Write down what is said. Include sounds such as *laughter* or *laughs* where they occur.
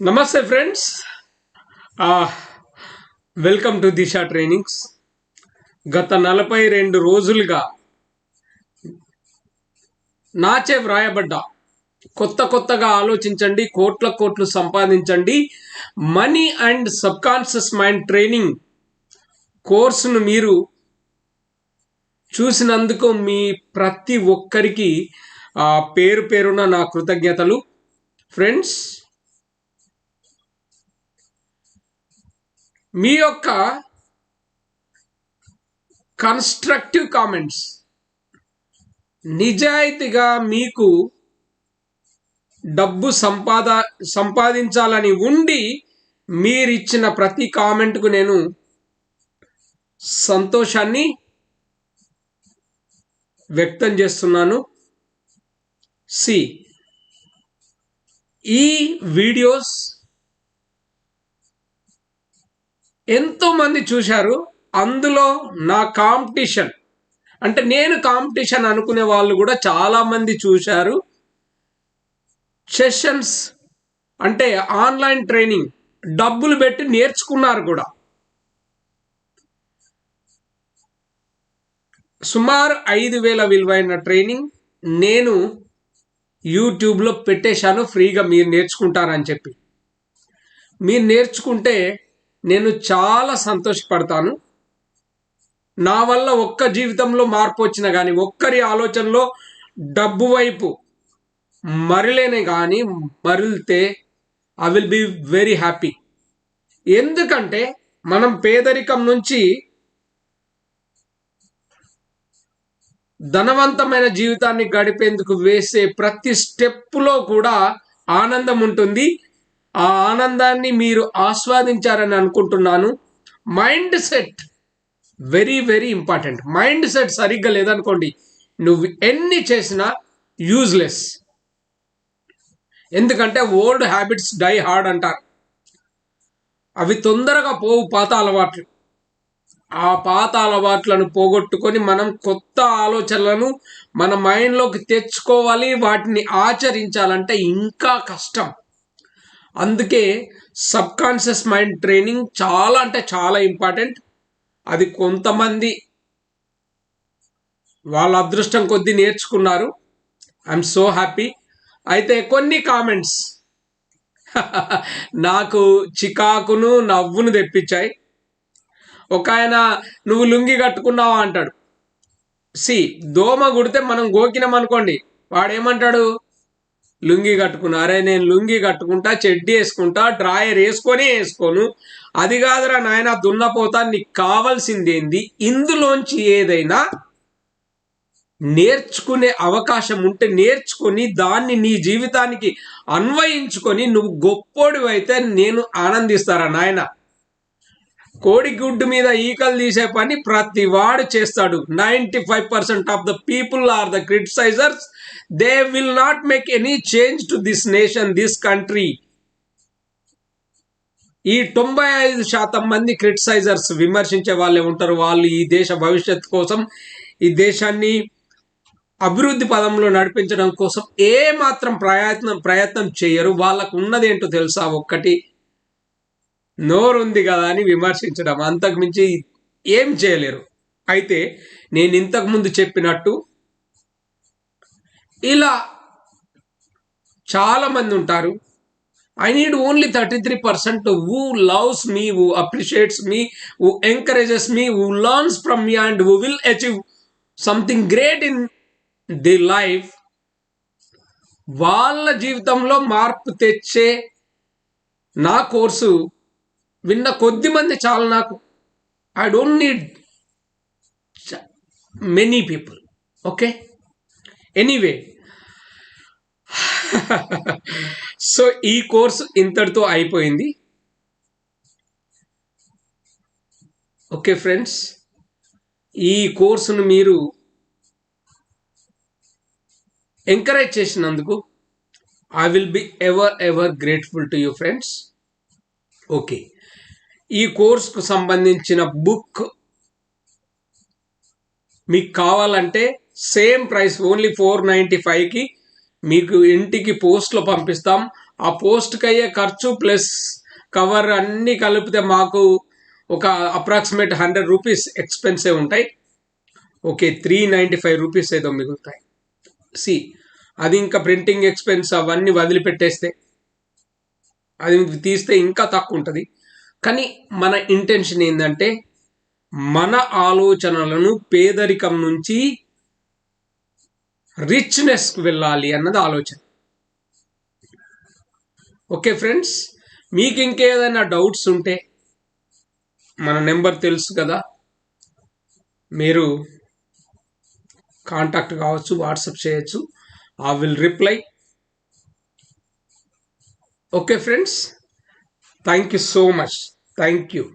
నమస్తే friends welcome to Disha trainings గత నలభై రెండు రోజులుగా నాచే వ్రాయబడ్డ. కొత్త కొత్తగా ఆలోచించండి కోట్ల కోట్లు సంపాదించండి. Money and subconscious mind training కోర్సును మీరు చూసినందుకు మీ ప్రతి ఒక్కరికి ఆ, పేరు పేరున నా కృతజ్ఞతలు. ఫ్రెండ్స్ మీ యొక్క కన్స్ట్రక్టివ్ కామెంట్స్ నిజాయితీగా మీకు డబ్బు సంపాద సంపాదించాలని ఉండి మీరిచ్చిన ప్రతి కామెంట్కు నేను సంతోషాన్ని వ్యక్తం చేస్తున్నాను. సి. ఈ వీడియోస్ ఎంతో మంది చూశారు అందులో నా కాంపిటీషన్. అంటే నేను కాంపిటీషన్ అనుకునే వాళ్ళు కూడా చాలా మంది చూశారు. సెషన్స్ అంటే ఆన్లైన్ ట్రైనింగ్ డబ్బులు పెట్టి నేర్చుకున్నారు కూడా. సుమారు ఐదు వేల విలువైన ట్రైనింగ్ నేను యూట్యూబ్లో పెట్టేశాను ఫ్రీగా మీరు నేర్చుకుంటారని చెప్పి. మీరు నేర్చుకుంటే నేను చాలా సంతోషపడతాను. నా వల్ల ఒక్క జీవితంలో మార్పు వచ్చిన కానీ ఒక్కరి ఆలోచనలో డబ్బు వైపు మరలేనే కానీ మరిలితే I will be very happy ఎందుకంటే మనం పేదరికం నుంచి ధనవంతమైన జీవితాన్ని గడిపేందుకు వేసే ప్రతి స్టెప్పులో కూడా ఆనందం ఉంటుంది. ఆ ఆనందాన్ని మీరు ఆస్వాదించారని అనుకుంటున్నాను. Mindset very very important mindset సరిగ్గా లేదనుకోండి నువ్వు ఎన్ని చేసినా యూజ్లెస్ ఎందుకంటే ఓల్డ్ హ్యాబిట్స్ డై హార్డ్ అంటారు. అవి తొందరగా పోవు పాత అలవాట్లు. ఆ పాత అలవాట్లను పోగొట్టుకొని మనం కొత్త ఆలోచనలను మన మైండ్లోకి తెచ్చుకోవాలి వాటిని ఆచరించాలంటే ఇంకా కష్టం. అందుకే సబ్ కాన్షియస్ మైండ్ ట్రైనింగ్ చాలా అంటే చాలా ఇంపార్టెంట్. అది కొంతమంది వాళ్ళ అదృష్టం కొద్దీ నేర్చుకున్నారు. I'm so happy. అయితే కొన్ని కామెంట్స్. *laughs* నాకు చికాకును నవ్వును తెప్పించాయి. ఒక ఆయన నువ్వు లుంగి కట్టుకున్నావా? అంటాడు. సి దోమ కుడితే మనం గోకినాం అనుకోండి. వాడేమంటాడు? లుంగి కట్టుకున్నా. అరే నేను లుంగి కట్టుకుంటా చెడ్డీ వేసుకుంటా డ్రాయర్ వేసుకొని వేసుకోను. అది కాదురా నాయన దున్నపోతా నీకు కావాల్సిందేంది? ఇందులోంచి ఏదైనా నేర్చుకునే అవకాశం ఉంటే నేర్చుకొని దాన్ని నీ జీవితానికి అన్వయించుకొని నువ్వు గొప్పోడివైతే నేను ఆనందిస్తారా నాయన? కోడి గుడ్డు మీద ఈకలు తీసే పని ప్రతి వాడు చేస్తాడు. Ninety five percent of the people are the criticisers. They will not make any change to this nation this country ఈ తొంభై ఐదు శాతం మంది క్రిటిసైజర్స్ విమర్శించే వాళ్ళే ఉంటారు. వాళ్ళు ఈ దేశ భవిష్యత్తు కోసం ఈ దేశాన్ని అభివృద్ధి పదంలో నడిపించడం కోసం ఏ మాత్రం ప్రయత్నం ప్రయత్నం చేయరు. వాళ్ళకు ఉన్నదేంటో తెలుసా? ఒక్కటి. నోరుంది కదా అని విమర్శించడం. అంతకుమించి ఏం చేయలేరు. అయితే నేను ఇంతకుముందు చెప్పినట్టు ఇలా చాలా మంది ఉంటారు. I need only thirty three percent who loves me who appreciates me who encourages me who learns from me and who will achieve something great in the life వాళ్ళ జీవితంలో మార్పు తెచ్చే నా కోర్సు విన్న కొద్ది మంది చాలు నాకు. I don't need many people okay anyway so ఈ కోర్సు ఇంతటితో అయిపోయింది. ఓకే ఫ్రెండ్స్ ఈ కోర్సును మీరు ఎంకరేజ్ చేసినందుకు I will be ever ever grateful to you friends okay ఈ కోర్సుకు సంబంధించిన బుక్ మీకు కావాలంటే same price only four ninety ఫైవ్కి మీకు ఇంటికి పోస్ట్లో పంపిస్తాం. ఆ పోస్ట్కి అయ్యే ఖర్చు ప్లస్ కవర్ అన్నీ కలిపితే మాకు ఒక అప్రాక్సిమేట్ హండ్రెడ్ రూపీస్ ఎక్స్పెన్సివ్ ఉంటాయి. Okay three ninety five rupees ఏదో మిగులుతాయి. సి అది ఇంకా ప్రింటింగ్ ఎక్స్పెన్స్ అవన్నీ వదిలిపెట్టేస్తే అది తీస్తే ఇంకా తక్కువ ఉంటుంది. కానీ మన ఇంటెన్షన్ ఏంటంటే మన ఆలోచనలను పేదరికం నుంచి రిచ్నెస్కి వెళ్ళాలి అన్నది ఆలోచన. ఓకే ఫ్రెండ్స్ మీకు ఇంకేదైనా డౌట్స్ ఉంటే మన నెంబర్ తెలుసు కదా. మీరు కాంటాక్ట్ కావచ్చు వాట్సప్ చేయొచ్చు. I will reply. Okay friends thank you so much. Thank you.